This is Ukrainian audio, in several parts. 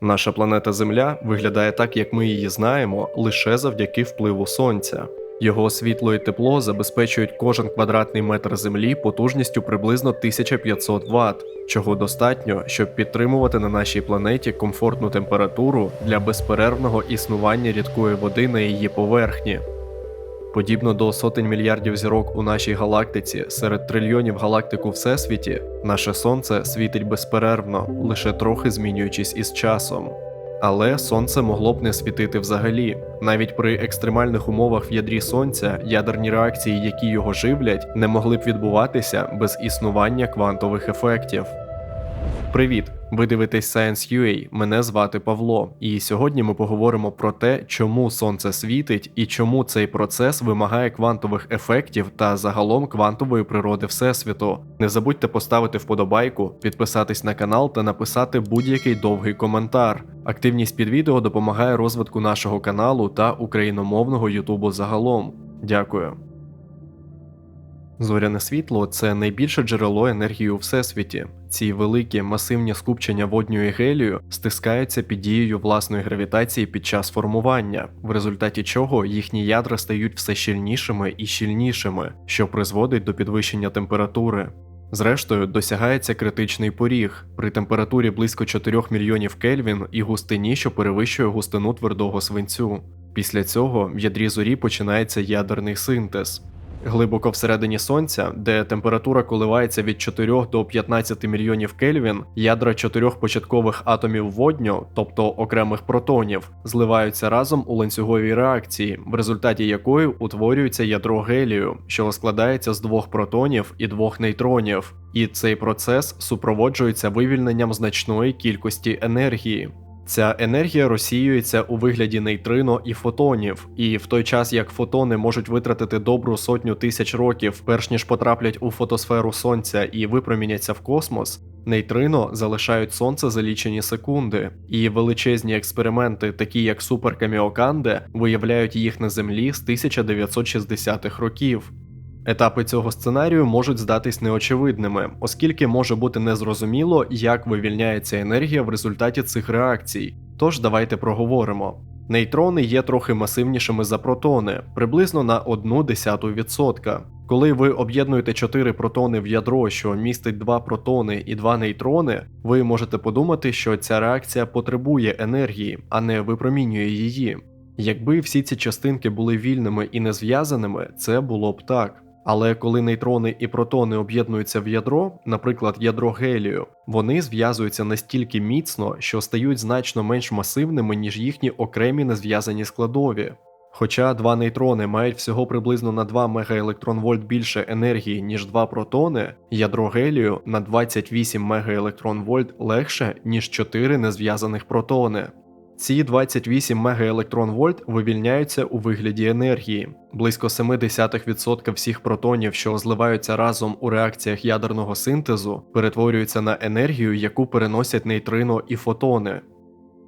Наша планета Земля виглядає так, як ми її знаємо, лише завдяки впливу сонця. Його світло і тепло забезпечують кожен квадратний метр землі потужністю приблизно 1500 Вт, чого достатньо, щоб підтримувати на нашій планеті комфортну температуру для безперервного існування рідкої води на її поверхні. Подібно до сотень мільярдів зірок у нашій галактиці, серед трильйонів галактик у всесвіті, наше сонце світить безперервно, лише трохи змінюючись із часом. Але сонце могло б не світити взагалі. Навіть при екстремальних умовах в ядрі сонця ядерні реакції, які його живлять, не могли б відбуватися без існування квантових ефектів. Привіт! Ви дивитесь Science.ua, Мене звати Павло, і сьогодні ми поговоримо про те, чому сонце світить і чому цей процес вимагає квантових ефектів та загалом квантової природи Всесвіту. Не забудьте поставити вподобайку, підписатись на канал та написати будь-який довгий коментар. Активність під відео допомагає розвитку нашого каналу та україномовного Ютубу загалом. Дякую. Зоряне світло це найбільше джерело енергії у всесвіті. Ці великі масивні скупчення водню і гелію стискаються під дією власної гравітації під час формування, в результаті чого їхні ядра стають все щільнішими і щільнішими, що призводить до підвищення температури. Зрештою, досягається критичний поріг при температурі близько 4 мільйонів Кельвін і густині, що перевищує густину твердого свинцю. Після цього в ядрі зорі починається ядерний синтез. Глибоко всередині сонця, де температура коливається від 4 до 15 мільйонів Кельвін, ядра чотирьох початкових атомів водню, тобто окремих протонів, зливаються разом у ланцюговій реакції, в результаті якої утворюється ядро гелію, що складається з двох протонів і двох нейтронів. І цей процес супроводжується вивільненням значної кількості енергії. Ця енергія розсіюється у вигляді нейтрино і фотонів, і в той час як фотони можуть витратити добру сотню тисяч років, перш ніж потраплять у фотосферу сонця і випроміняться в космос. Нейтрино залишають сонце за лічені секунди, і величезні експерименти, такі як суперкаміоканде, виявляють їх на землі з 1960-х років. Етапи цього сценарію можуть здатись неочевидними, оскільки може бути незрозуміло, як вивільняється енергія в результаті цих реакцій. Тож давайте проговоримо. Нейтрони є трохи масивнішими за протони, приблизно на 0,1%. Коли ви об'єднуєте 4 протони в ядро, що містить 2 протони і 2 нейтрони, ви можете подумати, що ця реакція потребує енергії, а не випромінює її. Якби всі ці частинки були вільними і не зв'язаними, це було б так. Але коли нейтрони і протони об'єднуються в ядро, наприклад, ядро гелію, вони зв'язуються настільки міцно, що стають значно менш масивними, ніж їхні окремі незв'язані складові. Хоча два нейтрони мають всього приблизно на 2 мегаелектронвольт більше енергії, ніж два протони, ядро гелію на 28 мегаелектронвольт легше, ніж 4 незв'язаних протони. Ці 28 мегаелектронвольт вивільняються у вигляді енергії. Близько 0,7% всіх протонів, що зливаються разом у реакціях ядерного синтезу, перетворюються на енергію, яку переносять нейтрино і фотони.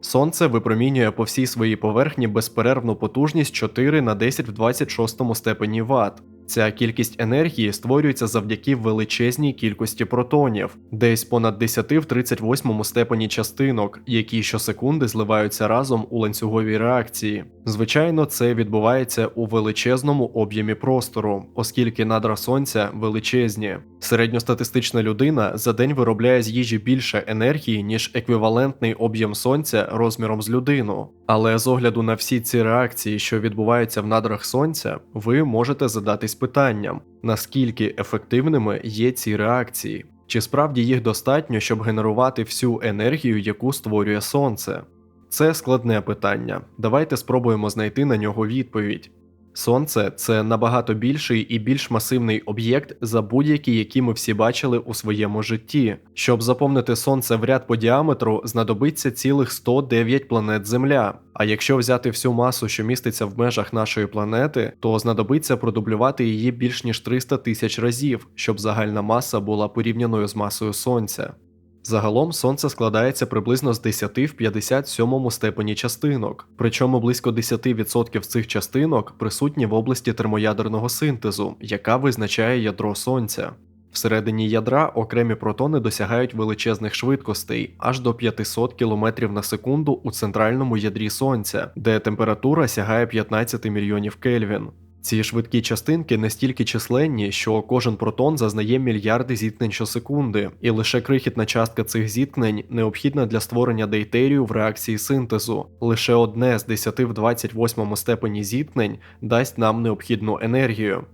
Сонце випромінює по всій своїй поверхні безперервну потужність 4 на 10 в 26 степені Вт. Ця кількість енергії створюється завдяки величезній кількості протонів, десь понад 10 в 38 степені частинок, які щосекунди зливаються разом у ланцюговій реакції. Звичайно, це відбувається у величезному об'ємі простору, оскільки надра сонця величезні. Середньостатистична людина за день виробляє з їжі більше енергії, ніж еквівалентний об'єм сонця розміром з людину. Але з огляду на всі ці реакції, що відбуваються в надрах сонця, ви можете задатись питанням, наскільки ефективними є ці реакції, чи справді їх достатньо, щоб генерувати всю енергію, яку створює сонце. Це складне питання. Давайте спробуємо знайти на нього відповідь. Сонце це набагато більший і більш масивний об'єкт за будь-які, які ми всі бачили у своєму житті. Щоб заповнити сонце в ряд по діаметру, знадобиться цілих 109 планет Земля. А якщо взяти всю масу, що міститься в межах нашої планети, то знадобиться продублювати її більш ніж 300 тисяч разів, щоб загальна маса була порівняною з масою сонця. Загалом сонце складається приблизно з 10 в 57 степені частинок, причому близько 10% цих частинок присутні в області термоядерного синтезу, яка визначає ядро сонця. Всередині ядра окремі протони досягають величезних швидкостей аж до 500 км на секунду у центральному ядрі Сонця, де температура сягає 15 мільйонів Кельвін. Ці швидкі частинки настільки численні, що кожен протон зазнає мільярди зіткнень щосекунди, і лише крихітна частка цих зіткнень необхідна для створення дейтерію в реакції синтезу. Лише одне з 10 в 28 степені зіткнень дасть нам необхідну енергію.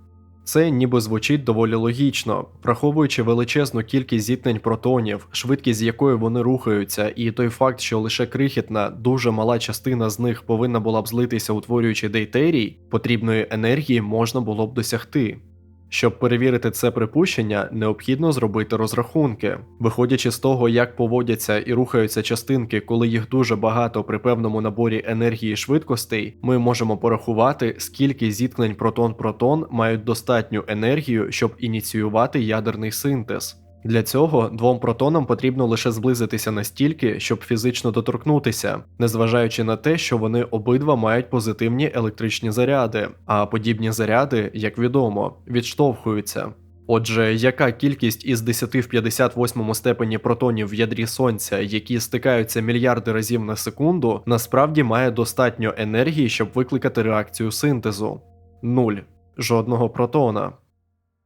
Це ніби звучить доволі логічно, враховуючи величезну кількість зіткнень протонів, швидкість з якою вони рухаються, і той факт, що лише крихітна, дуже мала частина з них повинна була б злитися, утворюючи дейтерій, потрібної енергії можна було б досягти. Щоб перевірити це припущення, необхідно зробити розрахунки. Виходячи з того, як поводяться і рухаються частинки, коли їх дуже багато при певному наборі енергії і швидкостей, ми можемо порахувати, скільки зіткнень протон-протон мають достатню енергію, щоб ініціювати ядерний синтез. Для цього двом протонам потрібно лише зблизитися настільки, щоб фізично доторкнутися, незважаючи на те, що вони обидва мають позитивні електричні заряди, а подібні заряди, як відомо, відштовхуються. Отже, яка кількість із 10 в 58 степені протонів в ядрі сонця, які стикаються мільярди разів на секунду, насправді має достатньо енергії, щоб викликати реакцію синтезу? Нуль. Жодного протона.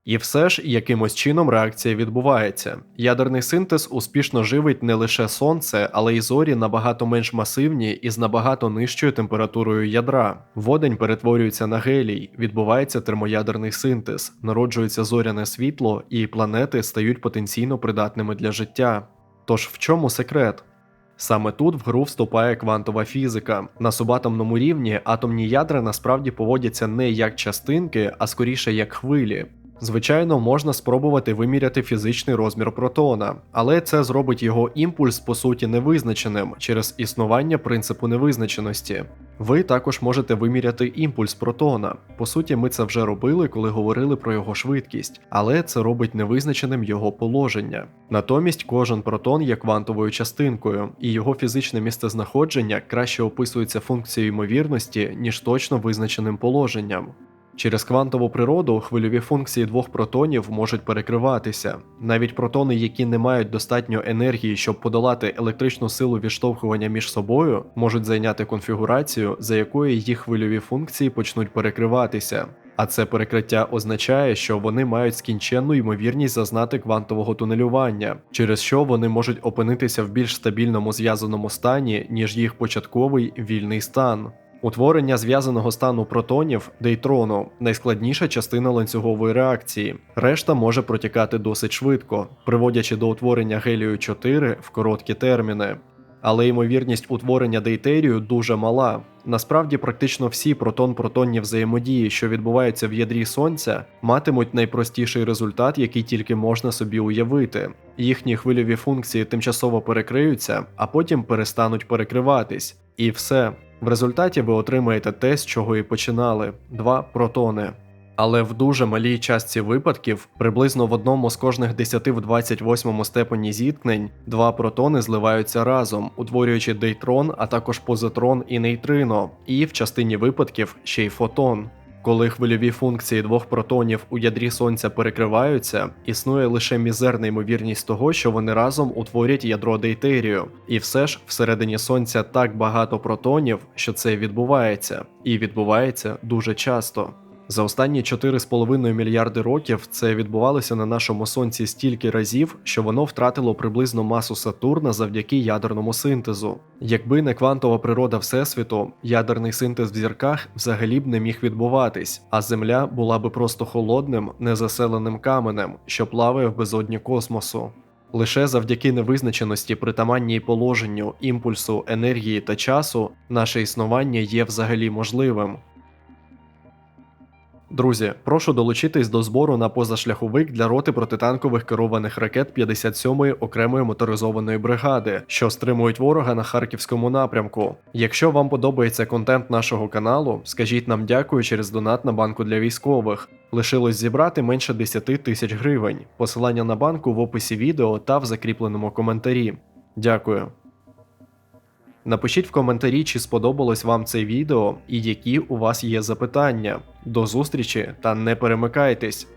І все ж якимось чином реакція відбувається. Ядерний синтез успішно живить не лише сонце, але й зорі набагато менш масивні і з набагато нижчою температурою ядра. Водень перетворюється на гелій, відбувається термоядерний синтез, народжується зоряне світло, і планети стають потенційно придатними для життя. Тож в чому секрет? Саме тут в гру вступає квантова фізика. На субатомному рівні атомні ядра насправді поводяться не як частинки, а скоріше як хвилі. Звичайно, можна спробувати виміряти фізичний розмір протона, але це зробить його імпульс по суті невизначеним через існування принципу невизначеності. Ви також можете виміряти імпульс протона. По суті, ми це вже робили, коли говорили про його швидкість, але це робить невизначеним його положення. Натомість кожен протон є квантовою частинкою, і його фізичне місцезнаходження краще описується функцією ймовірності, ніж точно визначеним положенням. Через квантову природу хвильові функції двох протонів можуть перекриватися. Навіть протони, які не мають достатньо енергії, щоб подолати електричну силу відштовхування між собою, можуть зайняти конфігурацію, за якою їх хвильові функції почнуть перекриватися. А це перекриття означає, що вони мають скінченну ймовірність зазнати квантового тунелювання, через що вони можуть опинитися в більш стабільному зв'язаному стані, ніж їх початковий вільний стан. Утворення зв'язаного стану протонів дейтрону найскладніша частина ланцюгової реакції. Решта може протікати досить швидко, приводячи до утворення гелію 4 в короткі терміни. Але ймовірність утворення дейтерію дуже мала. Насправді, практично всі протон-протонні взаємодії, що відбуваються в ядрі сонця, матимуть найпростіший результат, який тільки можна собі уявити. Їхні хвильові функції тимчасово перекриються, а потім перестануть перекриватись. І все. В результаті ви отримаєте те, з чого і починали два протони. Але в дуже малій частці випадків, приблизно в одному з кожних 10 в 28 степені зіткнень, два протони зливаються разом, утворюючи дейтрон, а також позитрон і нейтрино, і в частині випадків ще й фотон. Коли хвильові функції двох протонів у ядрі сонця перекриваються, існує лише мізерна ймовірність того, що вони разом утворять ядро дейтерію. І все ж всередині сонця так багато протонів, що це відбувається, і відбувається дуже часто. За останні 4,5 мільярди років це відбувалося на нашому сонці стільки разів, що воно втратило приблизно масу Сатурна завдяки ядерному синтезу. Якби не квантова природа Всесвіту, ядерний синтез в зірках взагалі б не міг відбуватись, а Земля була би просто холодним, незаселеним каменем, що плаває в безодні космосу. Лише завдяки невизначеності, притаманній положенню, імпульсу, енергії та часу, наше існування є взагалі можливим. Друзі, прошу долучитись до збору на позашляховик для роти протитанкових керованих ракет 57-ї окремої моторизованої бригади, що стримують ворога на харківському напрямку. Якщо вам подобається контент нашого каналу, скажіть нам дякую через донат на банку для військових. Лишилось зібрати менше 10 тисяч гривень. Посилання на банку в описі відео та в закріпленому коментарі. Дякую. Напишіть в коментарі, чи сподобалось вам це відео і які у вас є запитання. До зустрічі та не перемикайтесь!